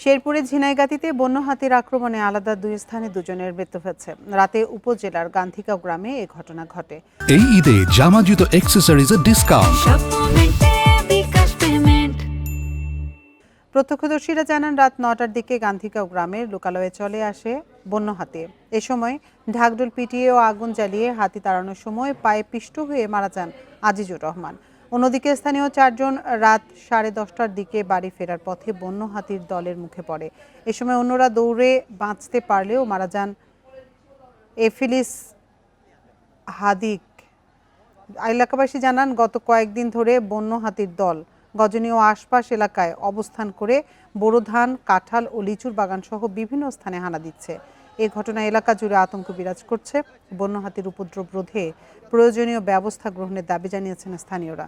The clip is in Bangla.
শেরপুরে ঝিনাইগাতিতে বন্য হাতির আক্রমণে আলাদা দুই স্থানে দুজনের মৃত্যু হয়েছে। রাতে উপজেলার গান্ধিগাঁও গ্রামে এ ঘটনা ঘটে। এই ঈদে জামা জুতো অ্যাক্সেসরিজের ডিসকাউন্ট প্রত্যক্ষদর্শীরা জানান রাত নটার দিকে গান্ধিগাঁও গ্রামের লোকালয়ে চলে আসে বন্য হাতি। এ সময় ঢাকডোল পিটিয়ে ও আগুন জ্বালিয়ে হাতি তাড়ানোর সময় পায়ে পিষ্ট হয়ে মারা যান আজিজুর রহমান। অন্যদিকে স্থানীয় চারজন রাত সাড়ে দশটার দিকে বাড়ি ফেরার পথে বন্য হাতির দলের মুখে পড়ে। এ সময় অন্যরা দৌড়ে বাঁচতে পারলেও মারা যান এফিলিস হাদিক। এলাকাবাসী জানান, গত কয়েকদিন ধরে বন্য হাতির দল গজনী ও আশপাশ এলাকায় অবস্থান করে বোরো ধান কাঁঠাল ও লিচুর বাগানসহ বিভিন্ন স্থানে হানা দিচ্ছে। এ ঘটনা এলাকা জুড়ে আতঙ্ক বিরাজ করছে। বন্য হাতির উপদ্রব রোধে প্রয়োজনীয় ব্যবস্থা গ্রহণের দাবি জানিয়েছেন স্থানীয়রা।